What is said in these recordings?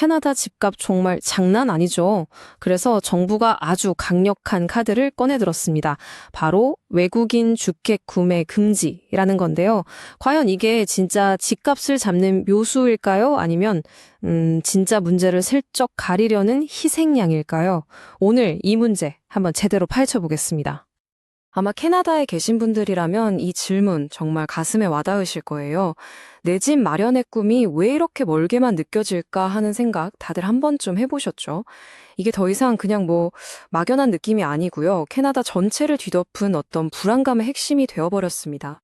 캐나다 집값 정말 장난 아니죠. 그래서 정부가 아주 강력한 카드를 꺼내들었습니다. 바로 외국인 주택 구매 금지라는 건데요. 과연 이게 진짜 집값을 잡는 묘수일까요? 아니면 음, 진짜 문제를 슬쩍 가리려는 희생양일까요? 오늘 이 문제 한번 제대로 파헤쳐 보겠습니다. 아마 캐나다에 계신 분들이라면 이 질문 정말 가슴에 와닿으실 거예요. 내 집 마련의 꿈이 왜 이렇게 멀게만 느껴질까 하는 생각 다들 한 번쯤 해보셨죠? 이게 더 이상 그냥 뭐 막연한 느낌이 아니고요. 캐나다 전체를 뒤덮은 어떤 불안감의 핵심이 되어버렸습니다.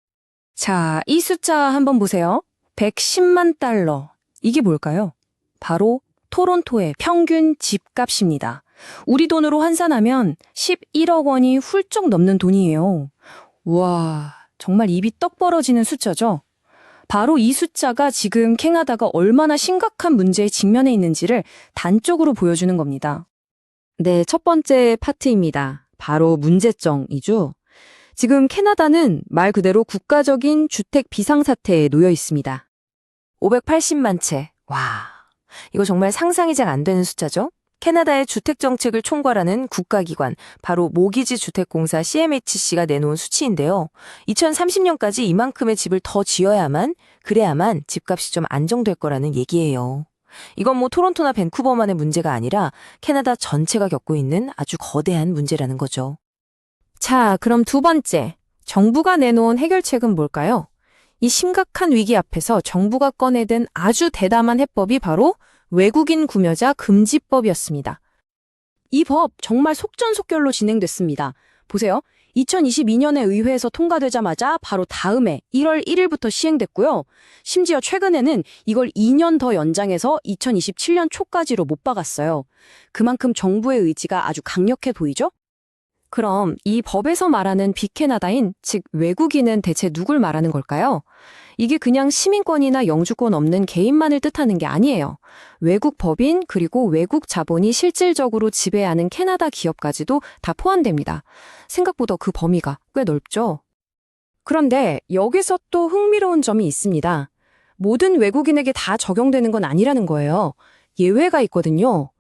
자, 이 숫자 한번 보세요. 110만 달러. 이게 뭘까요? 바로 토론토의 평균 집값입니다. 우리 돈으로 환산하면 11억 원이 훌쩍 넘는 돈이에요. 와, 정말 입이 떡 벌어지는 숫자죠? 바로 이 숫자가 지금 캐나다가 얼마나 심각한 문제에 직면해 있는지를 단적으로 보여주는 겁니다. 네, 첫 번째 파트입니다. 바로 문제점이죠. 지금 캐나다는 말 그대로 국가적인 주택 비상사태에 놓여 있습니다. 580만 채. 와, 이거 정말 상상이 잘 안 되는 숫자죠? 캐나다의 주택 정책을 총괄하는 국가기관, 바로 모기지 주택공사 CMHC가 내놓은 수치인데요. 2030년까지 이만큼의 집을 더 지어야만, 그래야만 집값이 좀 안정될 거라는 얘기예요. 이건 뭐 토론토나 밴쿠버만의 문제가 아니라 캐나다 전체가 겪고 있는 아주 거대한 문제라는 거죠. 자, 그럼 두 번째. 정부가 내놓은 해결책은 뭘까요? 이 심각한 위기 앞에서 정부가 꺼내든 아주 대담한 해법이 바로 외국인 구매자 금지법이었습니다. 이 법 정말 속전속결로 진행됐습니다. 보세요. 2022년에 의회에서 통과되자마자 바로 다음해 1월 1일부터 시행됐고요. 심지어 최근에는 이걸 2년 더 연장해서 2027년 초까지로 못 박았어요. 그만큼 정부의 의지가 아주 강력해 보이죠? 그럼 이 법에서 말하는 비캐나다인, 즉 외국인은 대체 누굴 말하는 걸까요? 이게 그냥 시민권이나 영주권 없는 개인만을 뜻하는 게 아니에요. 외국 법인 그리고 외국 자본이 실질적으로 지배하는 캐나다 기업까지도 다 포함됩니다. 생각보다 그 범위가 꽤 넓죠. 그런데 여기서 또 흥미로운 점이 있습니다. 모든 외국인에게 다 적용되는 건 아니라는 거예요. 예외가 있거든요.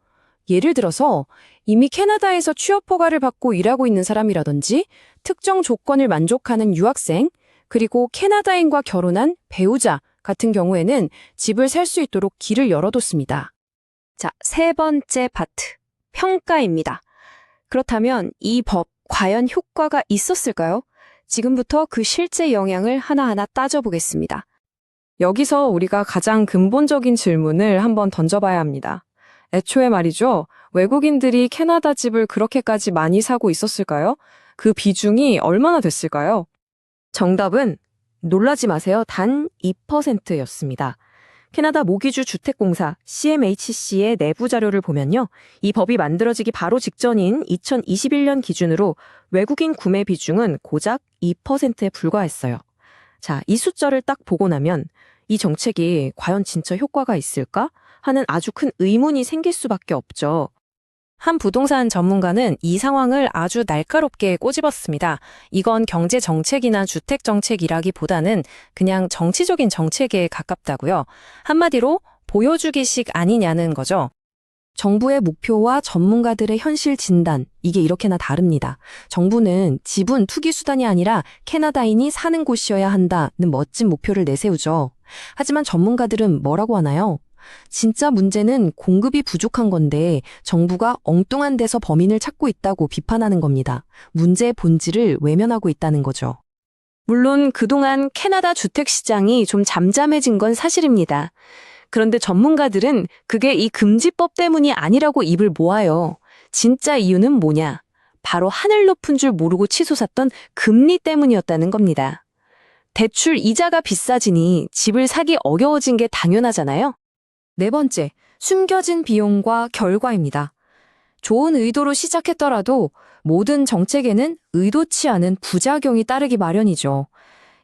예를 들어서 이미 캐나다에서 취업 허가를 받고 일하고 있는 사람이라든지 특정 조건을 만족하는 유학생, 그리고 캐나다인과 결혼한 배우자 같은 경우에는 집을 살 수 있도록 길을 열어뒀습니다. 자, 세 번째 파트. 평가입니다. 그렇다면 이 법 과연 효과가 있었을까요? 지금부터 그 실제 영향을 하나하나 따져보겠습니다. 여기서 우리가 가장 근본적인 질문을 한번 던져봐야 합니다. 애초에 말이죠. 외국인들이 캐나다 집을 그렇게까지 많이 사고 있었을까요? 그 비중이 얼마나 됐을까요? 정답은 놀라지 마세요. 단 2%였습니다. 캐나다 모기주 주택공사 CMHC의 내부 자료를 보면요. 이 법이 만들어지기 바로 직전인 2021년 기준으로 외국인 구매 비중은 고작 2%에 불과했어요. 자, 이 숫자를 딱 보고 나면 이 정책이 과연 진짜 효과가 있을까 하는 아주 큰 의문이 생길 수밖에 없죠. 한 부동산 전문가는 이 상황을 아주 날카롭게 꼬집었습니다. 이건 경제 정책이나 주택 정책이라기보다는 그냥 정치적인 정책에 가깝다고요. 한마디로 보여주기식 아니냐는 거죠. 정부의 목표와 전문가들의 현실 진단, 이게 이렇게나 다릅니다. 정부는 지분 투기 수단이 아니라 캐나다인이 사는 곳이어야 한다는 멋진 목표를 내세우죠. 하지만 전문가들은 뭐라고 하나요? 진짜 문제는 공급이 부족한 건데 정부가 엉뚱한 데서 범인을 찾고 있다고 비판하는 겁니다. 문제의 본질을 외면하고 있다는 거죠. 물론 그동안 캐나다 주택 시장이 좀 잠잠해진 건 사실입니다. 그런데 전문가들은 그게 이 금지법 때문이 아니라고 입을 모아요. 진짜 이유는 뭐냐? 바로 하늘 높은 줄 모르고 치솟았던 금리 때문이었다는 겁니다. 대출 이자가 비싸지니 집을 사기 어려워진 게 당연하잖아요. 네 번째, 숨겨진 비용과 결과입니다. 좋은 의도로 시작했더라도 모든 정책에는 의도치 않은 부작용이 따르기 마련이죠.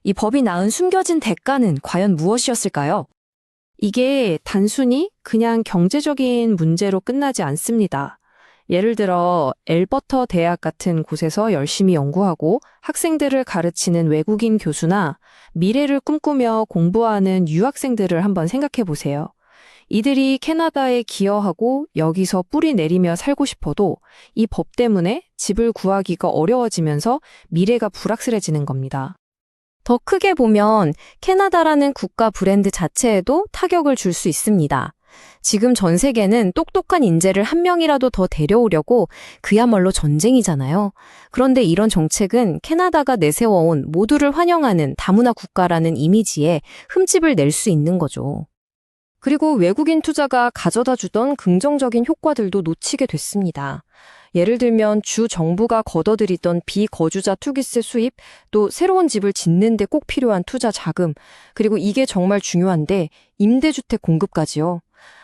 이 법이 낳은 숨겨진 대가는 과연 무엇이었을까요? 이게 단순히 그냥 경제적인 문제로 끝나지 않습니다. 예를 들어 엘버터 대학 같은 곳에서 열심히 연구하고 학생들을 가르치는 외국인 교수나 미래를 꿈꾸며 공부하는 유학생들을 한번 생각해 보세요. 이들이 캐나다에 기여하고 여기서 뿌리 내리며 살고 싶어도 이 법 때문에 집을 구하기가 어려워지면서 미래가 불확실해지는 겁니다. 더 크게 보면 캐나다라는 국가 브랜드 자체에도 타격을 줄 수 있습니다. 지금 전 세계는 똑똑한 인재를 한 명이라도 더 데려오려고 그야말로 전쟁이잖아요. 그런데 이런 정책은 캐나다가 내세워온 모두를 환영하는 다문화 국가라는 이미지에 흠집을 낼 수 있는 거죠. 그리고 외국인 투자가 가져다 주던 긍정적인 효과들도 놓치게 됐습니다. 예를 들면 주 정부가 걷어들이던 비거주자 투기세 수입, 또 새로운 집을 짓는 데 꼭 필요한 투자 자금, 그리고 이게 정말 중요한데 임대주택 공급까지요.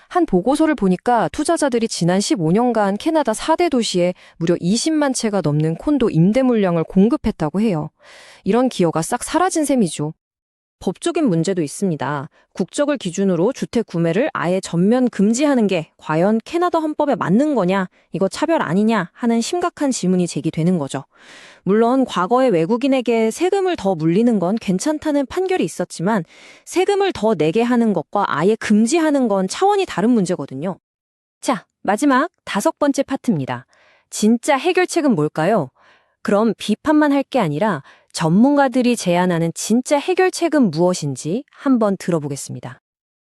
한 보고서를 보니까 투자자들이 지난 15년간 캐나다 4대 도시에 무려 20만 채가 넘는 콘도 임대 물량을 공급했다고 해요. 이런 기여가 싹 사라진 셈이죠. 법적인 문제도 있습니다. 국적을 기준으로 주택 구매를 아예 전면 금지하는 게 과연 캐나다 헌법에 맞는 거냐, 이거 차별 아니냐 하는 심각한 질문이 제기되는 거죠. 물론 과거에 외국인에게 세금을 더 물리는 건 괜찮다는 판결이 있었지만 세금을 더 내게 하는 것과 아예 금지하는 건 차원이 다른 문제거든요. 자, 마지막 다섯 번째 파트입니다. 진짜 해결책은 뭘까요? 그럼 비판만 할 게 아니라 전문가들이 제안하는 진짜 해결책은 무엇인지 한번 들어보겠습니다.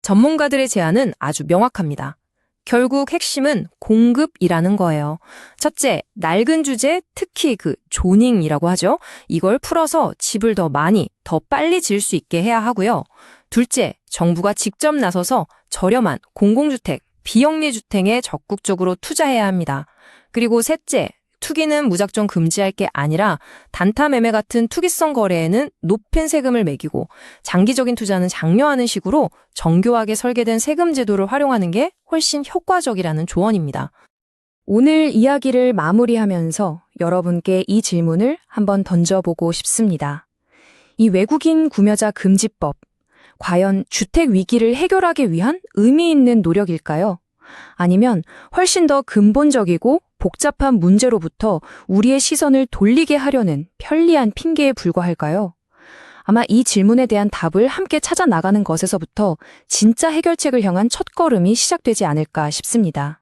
전문가들의 제안은 아주 명확합니다. 결국 핵심은 공급이라는 거예요. 첫째, 낡은 주제, 특히 그 조닝이라고 하죠. 이걸 풀어서 집을 더 많이, 더 빨리 지을 수 있게 해야 하고요. 둘째, 정부가 직접 나서서 저렴한 공공주택, 비영리 주택에 적극적으로 투자해야 합니다. 그리고 셋째, 투기는 무작정 금지할 게 아니라 단타 매매 같은 투기성 거래에는 높은 세금을 매기고 장기적인 투자는 장려하는 식으로 정교하게 설계된 세금 제도를 활용하는 게 훨씬 효과적이라는 조언입니다. 오늘 이야기를 마무리하면서 여러분께 이 질문을 한번 던져보고 싶습니다. 이 외국인 구매자 금지법, 과연 주택 위기를 해결하기 위한 의미 있는 노력일까요? 아니면 훨씬 더 근본적이고 복잡한 문제로부터 우리의 시선을 돌리게 하려는 편리한 핑계에 불과할까요? 아마 이 질문에 대한 답을 함께 찾아 나가는 것에서부터 진짜 해결책을 향한 첫걸음이 시작되지 않을까 싶습니다.